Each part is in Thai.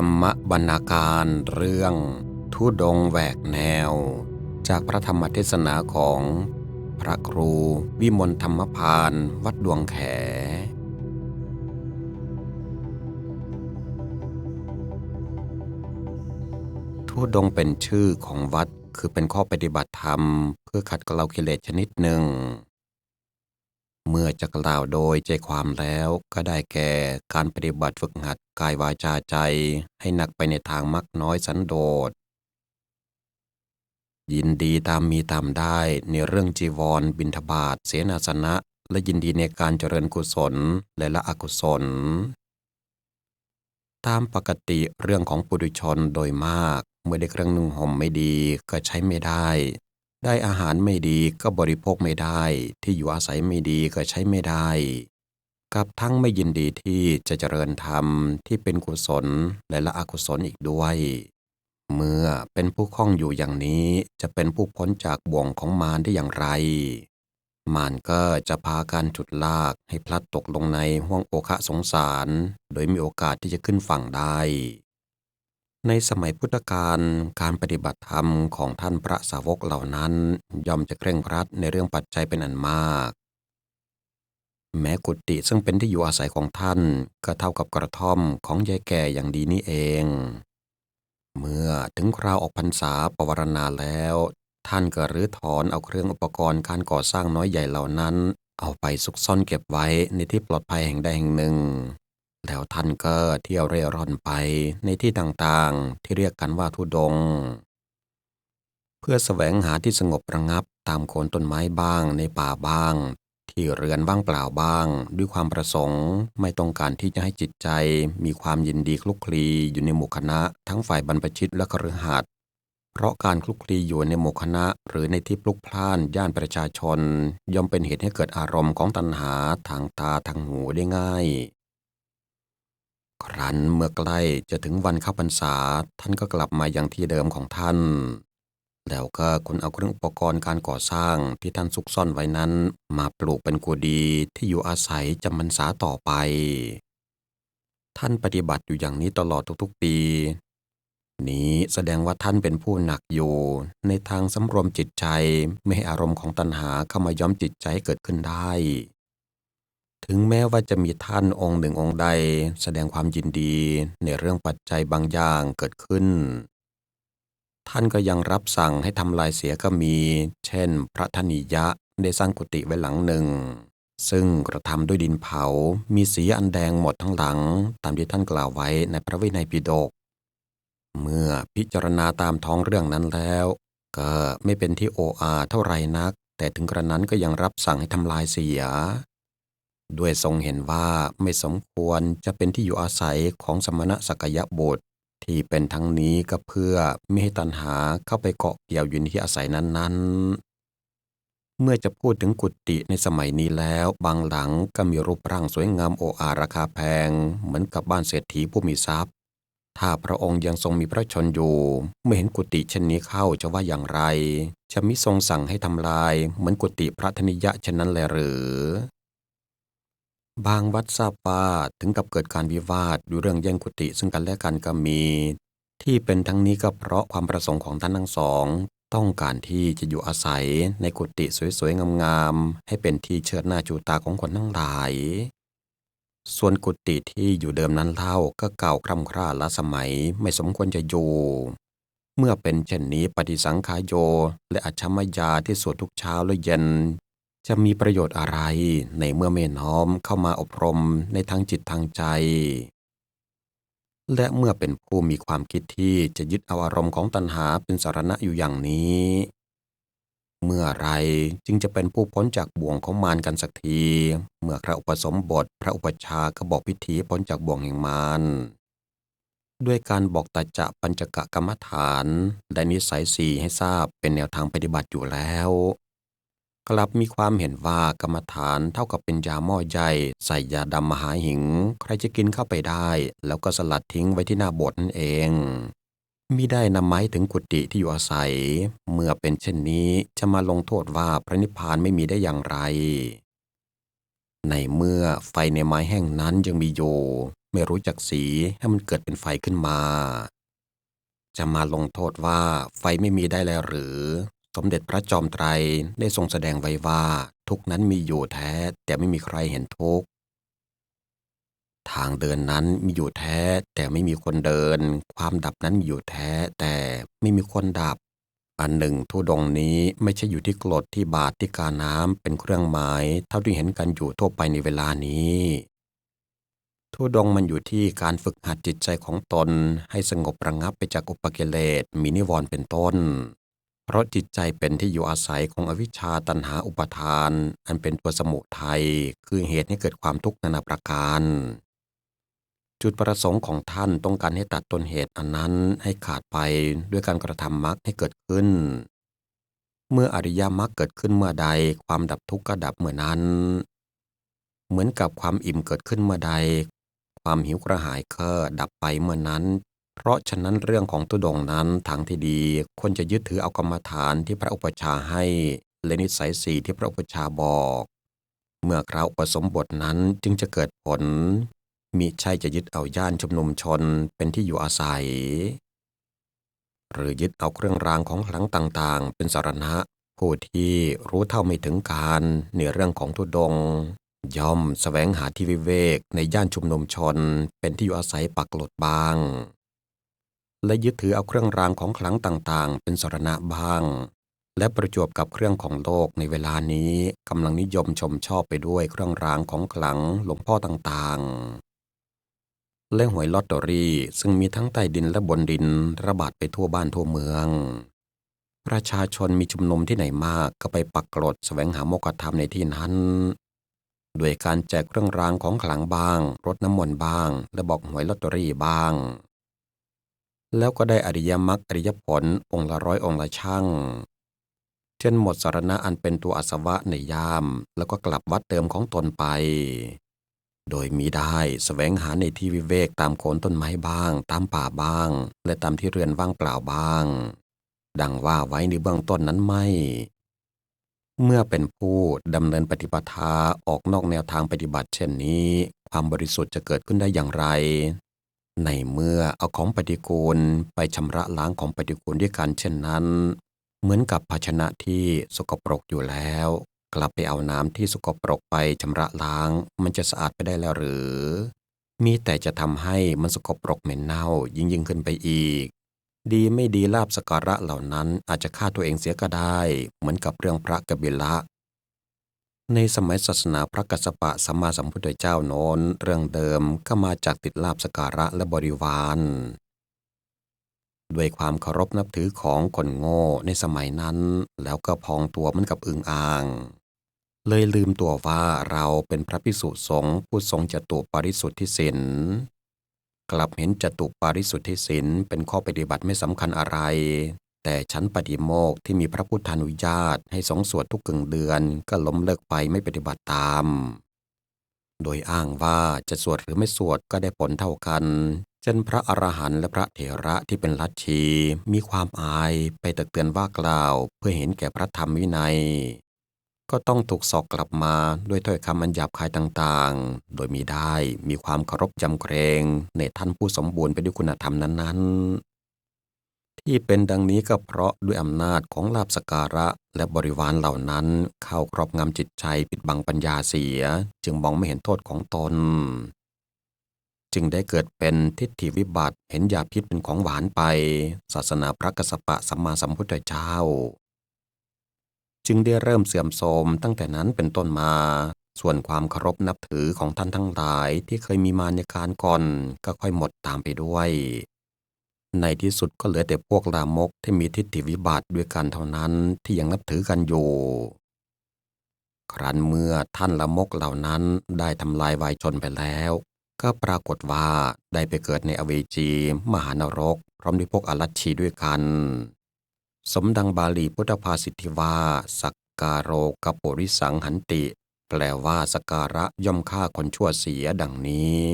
รรมบรรณาการเรื่องทุดงแหวกแนว จากพระธรรมเทศนาของพระครูวิมลธรรมพานวัดดวงแข ทุดงเป็นชื่อของวัดคือเป็นข้อปฏิบัติธรรม เพื่อขัดเกลากิเลสชนิดหนึ่ง เมื่อจะกล่าวโดยใจความแล้วก็ได้แก่การปฏิบัติฝึกหัด กายวาจาใจให้หนักไปในทางมักน้อยสันโดษ ยินดีตามมีตามได้ในเรื่องจีวร บิณฑบาตเสนาสนะ และยินดีในการเจริญกุศลและละอกุศล ตามปกติเรื่องของปุถุชนโดยมาก เมื่อได้เครื่องนุ่งห่มไม่ดีก็ใช้ไม่ได้ ได้อาหารไม่ดีก็บริโภคไม่ได้ ที่อยู่อาศัยไม่ดีก็ใช้ไม่ได้ กับทั้งไม่ยินดีที่จะเจริญธรรมที่เป็นกุศลและละอกุศลอีกด้วย เมื่อเป็นผู้คล่องอยู่อย่างนี้จะเป็นผู้พ้นจากบ่วงของมารได้อย่างไร มารก็จะพาการฉุดลากให้พลัดตกลงในห้วงโอคะสงสาร โดยมีโอกาสที่จะขึ้นฝั่งได้ ในสมัยพุทธกาลการปฏิบัติธรรมของท่านพระสาวกเหล่านั้น ย่อมจะเคร่งครัดในเรื่องปัจจัยเป็นอันมาก แม้กุฏิซึ่งเป็นที่อยู่อาศัยของท่าน ก็เท่ากับกระท่อมของยายแก่อย่างดีนี่เอง เมื่อถึงคราวออกพรรษาปวารณาแล้ว ท่านก็รื้อถอนเอาเครื่องอุปกรณ์การก่อสร้างน้อยใหญ่เหล่านั้น เอาไปซุกซ่อนเก็บไว้ในที่ปลอดภัยแห่งใดแห่งหนึ่ง แล้วท่านก็เที่ยวเร่ร่อนไปในที่ต่างๆ ที่เรียกกันว่าทุดง เพื่อแสวงหาที่สงบระงับตามโคนต้นไม้บ้างในป่าบ้าง ที่เรือนว่างเปล่าบ้าง ด้วยความประสงค์ ไม่ต้องการที่จะให้จิตใจ มีความยินดีคลุกคลีอยู่ในหมู่คณะ ทั้งฝ่ายบรรพชิตและคฤหัสถ์เพราะการคลุกคลีอยู่ในหมู่คณะ หรือในที่พลุกพล่านย่านประชาชน ย่อมเป็นเหตุให้เกิดอารมณ์ของตัณหาทางตาทางหูได้ง่าย ครั้นเมื่อใกล้จะถึงวันเข้าพรรษาท่านก็กลับมาอย่างที่เดิมของท่าน แล้วก็คนเอาเครื่องอุปกรณ์การก่อสร้างที่ท่านซุกซ่อนไว้นั้น มาปลูกเป็นกุฏิที่อยู่อาศัยจำพรรษาต่อไป ท่านปฏิบัติอยู่อย่างนี้ตลอดทุกๆปี นี้แสดงว่าท่านเป็นผู้หนักอยู่ ในทางสำรวมจิตใจไม่ให้อารมณ์ของตัณหาเข้ามาย้อมจิตใจใเกิดขึ้นได้ ถึงแม้ว่าจะมีท่านองค์หนึ่งองค์ใด แสดงความยินดีในเรื่องปัจจัยบางอย่างเกิดขึ้น ท่านก็ยังรับสั่งให้ทำลายเสียก็มี เช่น พระธนิยะได้สร้างกุฏิไว้หลังหนึ่ง ซึ่งกระทำด้วยดินเผา มีสีอันแดงหมดทั้งหลัง ตามที่ท่านกล่าวไว้ในพระวินัยปิฎก เมื่อพิจารณาตามท้องเรื่องนั้นแล้ว ก็ไม่เป็นที่โออาเท่าไรนัก แต่ถึงกระนั้นก็ยังรับสั่งให้ทำลายเสีย ด้วยทรงเห็นว่าไม่สมควรจะเป็นที่อยู่อาศัยของสมณะสักยะบุตร ที่เป็นทั้งนี้ก็เพื่อไม่ให้ตัณหาเข้าไปเกาะเกี่ยวอยู่ในที่อาศัยนั้นๆ เมื่อจะพูดถึงกุฏิในสมัยนี้แล้ว บางหลังก็มีรูปร่างสวยงามโออาราคาแพง เหมือนกับบ้านเศรษฐีผู้มีทรัพย์ ถ้าพระองค์ยังทรงมีพระชนอยู่เมื่อเห็นกุฏิเช่นนี้เข้าจะว่าอย่างไร จะมิทรงสั่งให้ทำลาย เหมือนกุฏิพระธนิยะเช่นนั้นเลยหรือ บางวัดทราบว่าถึงกับเกิดการวิวาทดูเรื่องแย่งกุฏิซึ่งกันและกันก็มี ที่เป็นทั้งนี้ก็เพราะความประสงค์ของท่านทั้งสอง ต้องการที่จะอยู่อาศัยในกุฏิสวยๆงามๆให้เป็นที่เชิดหน้าชูตาของคนทั้งหลาย ส่วนกุฏิที่อยู่เดิมนั้นเล่าก็เก่าคร่ำคร่าล้าสมัยไม่สมควรจะอยู่ เมื่อเป็นเช่นนี้ปฏิสังขายโยและอัชมยาที่สวดทุกเช้าและเย็น จะมีประโยชน์อะไรในเมื่อไม่น้อมเข้ามาอบรมในทางจิตทางใจ และเมื่อเป็นผู้มีความคิดที่จะยึดเอาอารมณ์ของตัณหาเป็นสารณะอยู่อย่างนี้ เมื่อไรจึงจะเป็นผู้พ้นจากบ่วงของมารกันสักที เมื่อพระอุปสมบทพระอุปชาก็บอกพิธีพ้นจากบ่วงแห่งมารด้วยการบอกตัจจะปัญจกะกรรมฐาน และนิสัยสี่ให้ทราบเป็นแนวทางปฏิบัติอยู่แล้ว กลับมีความเห็นว่ากรรมฐานเท่ากับเป็นยาหม้อใหญ่ใส่ยาดำมหาหิง ใครจะกินเข้าไปได้ แล้วก็สลัดทิ้งไว้ที่หน้าโบสถ์นั่นเองมิได้นำไม้ถึงกุฏิที่อยู่อาศัย เมื่อเป็นเช่นนี้จะมาลงโทษว่าพระนิพพานไม่มีได้อย่างไร ในเมื่อไฟในไม้แห้งนั้นยังมีอยู่ไม่รู้จักสีให้มันเกิดเป็นไฟขึ้นมา จะมาลงโทษว่าไฟไม่มีได้แล้วหรือ สมเด็จพระจอมไตรได้ทรงแสดงไว้ว่า ทุกนั้นมีอยู่แท้แต่ไม่มีใครเห็นทุกทางเดินนั้นมีอยู่แท้แต่ไม่มีคนเดิน ความดับนั้นมีอยู่แท้แต่ไม่มีคนดับ อันหนึ่งทุดงนี้ไม่ใช่อยู่ที่กรดที่บาทที่กาน้ำเป็นเครื่องหมาย เท่าที่เห็นกันอยู่ทั่วไปในเวลานี้ทุดงมันอยู่ที่การฝึกหัดจิตใจของตนให้สงบระงับไปจากอุปกิเลสมีนิวรณ์เป็นต้น เพราะจิตใจเป็นที่อยู่อาศัยของอวิชชาตันหาอุปทาน อันเป็นตัวสมุทัยคือเหตุให้เกิดความทุกข์นานาประการ จุดประสงค์ของท่านต้องการให้ตัดต้นเหตุอันนั้นให้ขาดไปด้วยการกระทำมรรคให้เกิดขึ้น เมื่ออริยมรรคเกิดขึ้นเมื่อใดความดับทุกข์ก็ดับเมื่อนั้น เหมือนกับความอิ่มเกิดขึ้นเมื่อใด ความหิวกระหายก็ดับไปเมื่อนั้น เพราะฉะนั้นเรื่องของตุดงนั้นทางที่ดีควรจะยึดถือเอากรรมฐานที่พระอุปชาให้และนิสัยสีที่พระอุปชาบอก เมื่อคราวอุปสมบทนั้นจึงจะเกิดผล มิใช่จะยึดเอาย่านชุมนุมชนเป็นที่อยู่อาศัย หรือยึดเอาเครื่องรางของขลังต่างๆ เป็นสารณะผู้ที่รู้เท่าไม่ถึงการในเรื่องของทุดง ย่อมสแสวงหาที่วิเวกในย่านชุมนุมชนเป็นที่อยู่อาศัยปักหลดบาง และยึดถือเอาเครื่องรางของขลังต่างๆ เป็นสรณะบ้าง และประจวบกับเครื่องของโลกในเวลานี้กำลังนิยมชมชอบไปด้วยเครื่องรางของขลังหลวงพ่อต่างๆ และหวยลอตเตอรี่ซึ่งมีทั้งใต้ดินและบนดินระบาดไปทั่วบ้านทั่วเมือง ประชาชนมีชุมนุมที่ไหนมากก็ไปปักกรดแสวงหาโมกธรรมในที่นั้นด้วยการแจกเครื่องรางของขลังบ้างรดน้ำมนต์บ้าง และบอกหวยลอตเตอรี่บ้าง แล้วก็ได้อริยมรรคอริยผลองค์ละร้อยองค์ละช่างเช่นหมดสารณะอันเป็นตัวอาสวะในยาม แล้วก็กลับวัดเดิมของตนไป โดยมีได้สแสวงหาในที่วิเวกตามโคนต้นไม้บ้าง ตามป่าบ้าง และตามที่เรือนว่างเปล่าบ้าง ดังว่าไว้ในเบื้องต้นนั้นไม่ เมื่อเป็นผู้ดำเนินปฏิปทาออกนอกแนวทางปฏิบัติเช่นนี้ ความบริสุทธิ์จะเกิดขึ้นได้อย่างไร ในเมื่อเอาของปฏิกูลไปชำระล้างของปฏิกูลด้วยกันเช่นนั้น เหมือนกับภาชนะที่สกปรกอยู่แล้ว กลับไปเอาน้ำที่สกปรกไปชำระล้าง มันจะสะอาดไปได้แล้วหรือ มีแต่จะทำให้มันสกปรกเหม็นเน่ายิ่งยิ่งขึ้นไปอีก ดีไม่ดีลาบสการะเหล่านั้นอาจจะฆ่าตัวเองเสียก็ได้ เหมือนกับเรื่องพระกบิละ ในสมัยศาสนาพระกัสสปะสัมมาสัมพุทธเจ้าโน้น เรื่องเดิมก็มาจากติดลาบสการะและบริวาร ด้วยความเคารพนับถือของคนโง่ในสมัยนั้น แล้วก็พองตัวมือนกับอึงอ่าง เลยลืมตัวว่าเราเป็นพระพิสุสงฆ์ผู้ทรงจตุปาริสุทธิสินกลับเห็นจตุปาริสุทธิศินเป็นข้อปฏิบัติไม่สำคัญอะไร แต่ชั้นปฏิโมกที่มีพระพุทธานุญาตให้สองสวดทุกกึ่งเดือนก็ล้มเลิกไปไม่ปฏิบัติตาม โดยอ้างว่าจะสวดหรือไม่สวดก็ได้ผลเท่ากันเช่นพระอรหันต์และพระเถระที่เป็นลัทธิมีความอายไปตักเตือนว่ากล่าวเพื่อเห็นแก่พระธรรมวินัย ก็ต้องถูกสอกกลับมาด้วยถ้อยคำอันหยาบคายต่างๆ โดยมีได้มีความเคารพจำเกรงในท่านผู้สมบูรณ์ไปด้วยคุณธรรมนั้นๆ ที่เป็นดังนี้ก็เพราะด้วยอำนาจของลาบสการะและบริวารเหล่านั้นเข้าครอบงำจิตใจปิดบังปัญญาเสีย จึงมองไม่เห็นโทษของตน จึงได้เกิดเป็นทิฏฐิวิบัติเห็นยาพิษเป็นของหวานไป ศาสนาพระกสปะสัมมาสัมพุทธเจ้า จึงได้เริ่มเสื่อมโทรมตั้งแต่นั้นเป็นต้นมา ส่วนความเคารพนับถือของท่านทั้งหลายที่เคยมีมาในการก่อนก็ค่อยหมดตามไปด้วย ในที่สุดก็เหลือแต่พวกลามกที่มีทิฏฐิวิบัติด้วยกันเท่านั้นที่ยังนับถือกันอยู่ ครั้นเมื่อท่านละมกเหล่านั้นได้ทำลายวายชนไปแล้ว ก็ปรากฏว่าได้ไปเกิดในอเวจี มหานรก พร้อมด้วยพวกอรัชชีด้วยกัน สมดังบาลีพุทธภาษิตที่ว่า สักการโรกปุริสังหันติ แปลว่าสการะย่อมฆ่าคนชั่วเสียดังนี้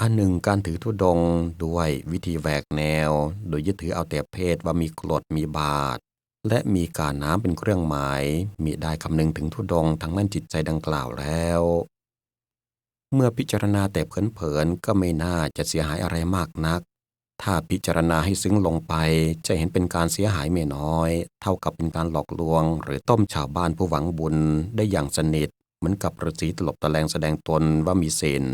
อันหนึ่งการถือธุดงด้วยวิธีแหวกแนว โดยยึดถือเอาแต่เพศว่ามีกรดมีบาท และมีการน้ำเป็นเครื่องหมาย มีได้คำนึงถึงธุดงทั้งนั้นจิตใจดังกล่าวแล้วเมื่อมื่อพิจารณาแต่เผินๆก็ไม่น่าจะเสียหายอะไรมากนัก ถ้าพิจารณาให้ซึ้งลงไปจะเห็นเป็นการเสียหายไม่น้อย เท่ากับเป็นการหลอกลวง หรือต้มชาวบ้านผู้หวังบุญได้อย่างสนิทเหมือนกับฤาษีตลบตะแลงแสดงตนว่ามีศีล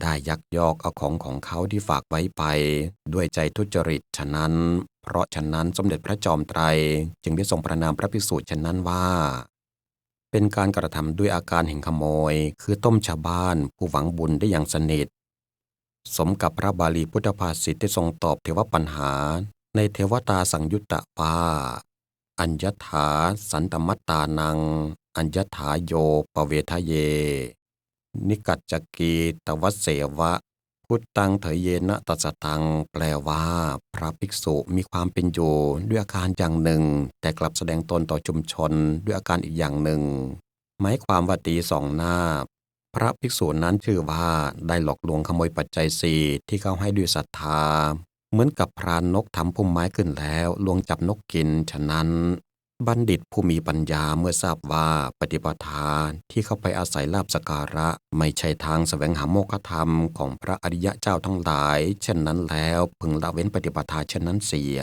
ได้ยักยอกเอาของของเขาที่ฝากไว้ไป ด้วยใจทุจริตฉะนั้น เพราะฉะนั้นสมเด็จพระจอมไตร จึงได้ทรงประนามพระภิกษุฉะนั้นว่า เป็นการกระทำด้วยอาการแห่งขโมย คือต้มชาวบ้านผู้หวังบุญได้อย่างสนิท สมกับพระบาลีพุทธภาษิตที่ทรงตอบเทวปัญหา ในเทวตาสังยุตตะว่าอัญญถาสันตมัตตานัง อัญญถาโยปเวทะเย นิกัจจกีตวัสเสวะ พุทตังเถยเยนะตัสสตัง แปลว่า พระภิกษุมีความเป็นอยู่ด้วยอาการอย่างหนึ่ง แต่กลับแสดงตนต่อชุมชนด้วยอาการอีกอย่างหนึ่งหมายความว่าตีสองหน้า พระภิกษุนั้นชื่อว่าได้หลอกลวงขโมยปัจจัยสี่ที่เขาให้ด้วยศรัทธา เหมือนกับพรานนกทำพุ่มไม้ขึ้นแล้วลวงจับนกกิน ฉะนั้น บัณฑิตผู้มีปัญญาเมื่อทราบว่าปฏิปทาที่เข้าไปอาศัยลาบสการะ ไม่ใช่ทางแสวงหาโมฆะธรรมของพระอริยะเจ้าทั้งหลาย เช่นนั้นแล้วพึงละเว้นปฏิปทาเช่นนั้นเสีย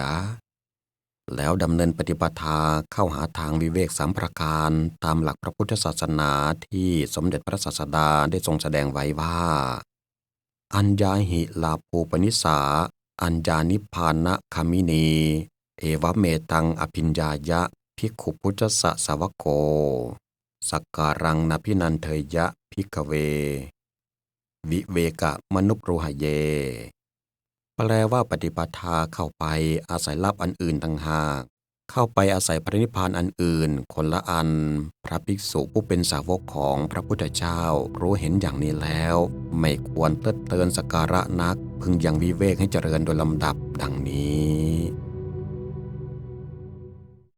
แล้วดำเนินปฏิปทาเข้าหาทางวิเวกสามประการ ตามหลักพระพุทธศาสนาที่สมเด็จพระศาสดาได้ทรงแสดงไว้ว่า อัญญาหิลาภูปนิสา อัญญานิพานะคามินี เอวเมตังอภิญญายะ ภิกขุพุทธสสาวโก สักการังนพินันเทยะพิกเว วิเวกะมนุปรุหเย แปลว่าปฏิปทาเข้าไปอาศัยลับอันอื่นต่างหาก เข้าไปอาศัยพระนิพพานอันอื่น คนละอัน พระภิกษุผู้เป็นสาวกของพระพุทธเจ้ารู้เห็นอย่างนี้แล้ว ไม่ควรเติดเตือนสกการะนัก พึงยังวิเวกให้เจริญโดยลำดับดังนี้